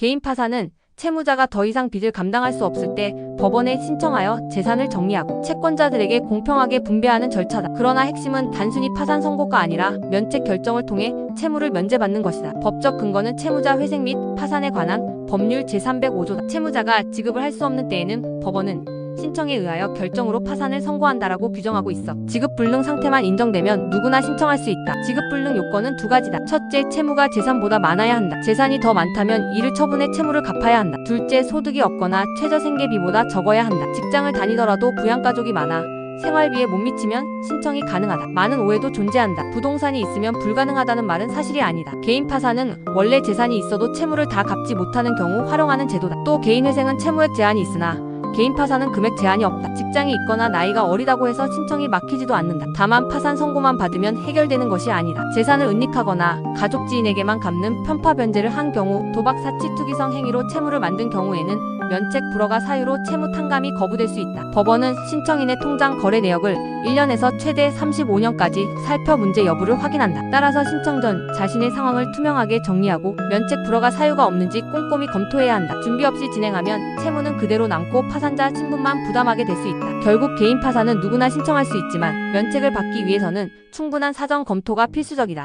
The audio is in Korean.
개인 파산은 채무자가 더 이상 빚을 감당할 수 없을 때 법원에 신청하여 재산을 정리하고 채권자들에게 공평하게 분배하는 절차다. 그러나 핵심은 단순히 파산 선고가 아니라 면책 결정을 통해 채무를 면제받는 것이다. 법적 근거는 채무자 회생 및 파산에 관한 법률 제305조다. 채무자가 지급을 할 수 없는 때에는 법원은 신청에 의하여 결정으로 파산을 선고한다라고 규정하고 있어. 지급 불능 상태만 인정되면 누구나 신청할 수 있다. 지급 불능 요건은 두 가지다. 첫째, 채무가 재산보다 많아야 한다. 재산이 더 많다면 이를 처분해 채무를 갚아야 한다. 둘째, 소득이 없거나 최저 생계비보다 적어야 한다. 직장을 다니더라도 부양가족이 많아 생활비에 못 미치면 신청이 가능하다. 많은 오해도 존재한다. 부동산이 있으면 불가능하다는 말은 사실이 아니다. 개인 파산은 원래 재산이 있어도 채무를 다 갚지 못하는 경우 활용하는 제도다. 또 개인 회생은 채무액 제한이 있으나 개인 파산은 금액 제한이 없다. 직장이 있거나 나이가 어리다고 해서 신청이 막히지도 않는다. 다만 파산 선고만 받으면 해결되는 것이 아니다. 재산을 은닉하거나 가족 지인에게만 갚는 편파 변제를 한 경우 도박 사치 투기성 행위로 채무를 만든 경우에는 면책 불허가 사유로 채무 탕감이 거부될 수 있다. 법원은 신청인의 통장 거래 내역을 1년에서 최대 35년까지 살펴 문제 여부를 확인한다. 따라서 신청 전 자신의 상황을 투명하게 정리하고 면책 불허가 사유가 없는지 꼼꼼히 검토해야 한다. 준비 없이 진행하면 채무는 그대로 남고 파산 자 신분만 부담하게 될 수 있다. 결국 개인 파산은 누구나 신청할 수 있지만 면책을 받기 위해서는 충분한 사전 검토가 필수적이다.